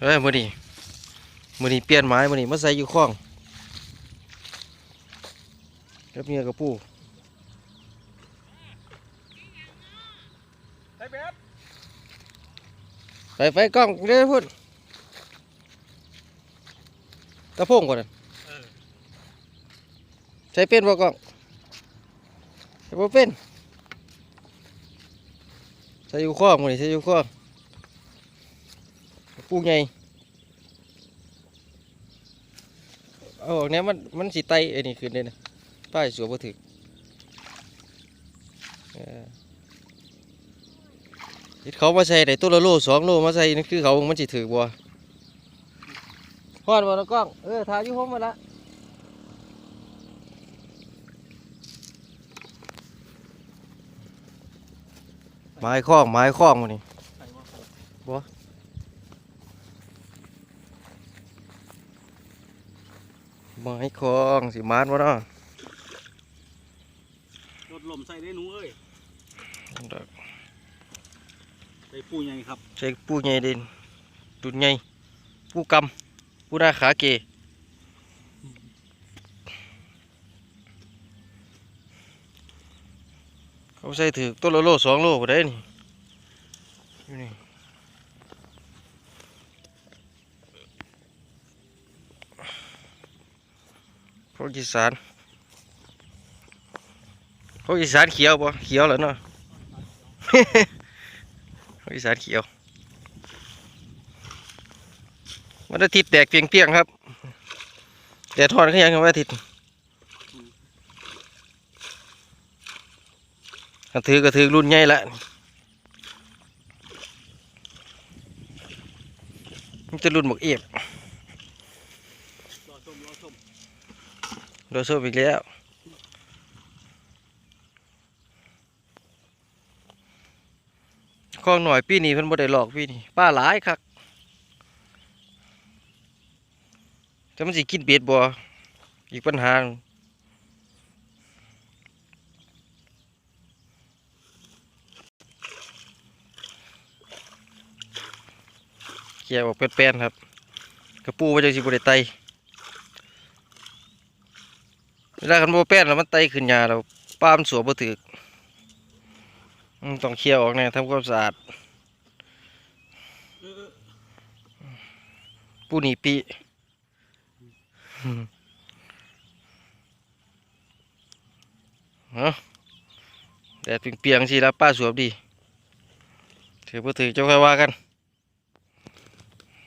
เฮ้ยมือนี่มือนี่เปลี่ยนไม้มือนี่มาใส่อยู่ข้องกับเมียกับปู่ไอ้แบบไปไปกล้องเด้อพุ่นตะโพงก่อนนะใช้เป็นบ่กล้องใช้บ่เป็นใส่อยู่ข้องมือนี่ใส่อยู่ข้อง ปู่ใหญ่เอาออกเนี้ยมันมันสิไตไอ้นี่ขึ้นเลยนะป้ายสวมบ่ถึกเออเฮ็ดเขามาใส่ได้ตัวละโลสองโลมาใส่นี่คือเขามันสิถือบ่ฮอดบ่ละกล้องเออถ่ายอยู่ผมมาละไม้คล้องไม้คล้องมานี่ ใส่ว่าใส่ ไม้คล้องสิมานบ่เนาะรถลมใส่ได้หนูเอ้ยใส่ปูใหญ่ครับใส่ปูใหญ่เด่นตุนใหญ่ปูกำปูหน้าขาเกเขาใส่ถือตัวละโลสองโลบ่ได้นี่อยู่นี่ กอีสานพวกอีสานเขียวปะเขียวแล้วเนาะพวกอีสานเขียววันอาทิตย์แตกเปียงเปียงครับแดดทอนขึ้นยังวันอาทิตย์กระถือกระถือรุ่นใหญ่ละมันจะรุ่นหมกเอียบ โดยโซบอีกแล้วคลองหน่อยปีนี้เพิ่นบ่ได้หลอกปีนี้ป้าหลายคักจะมันสิกินเบ็ดบ่อีกปัญหาเกี่ยวออกแป้นๆครับ กระปูว่าจะสิบ่ได้ไต เวลาคันโบแป้นแล้วมันไตขึ้นหญ้าแล้วป้ามสวมบ่ถึกต้องเคลียร์ออกแน่ทำความสะอาดปูนีปีฮะแดดเปียงๆสิแล้วป้าสวมดีถือบ่ถือเจ้าค่อยว่ากัน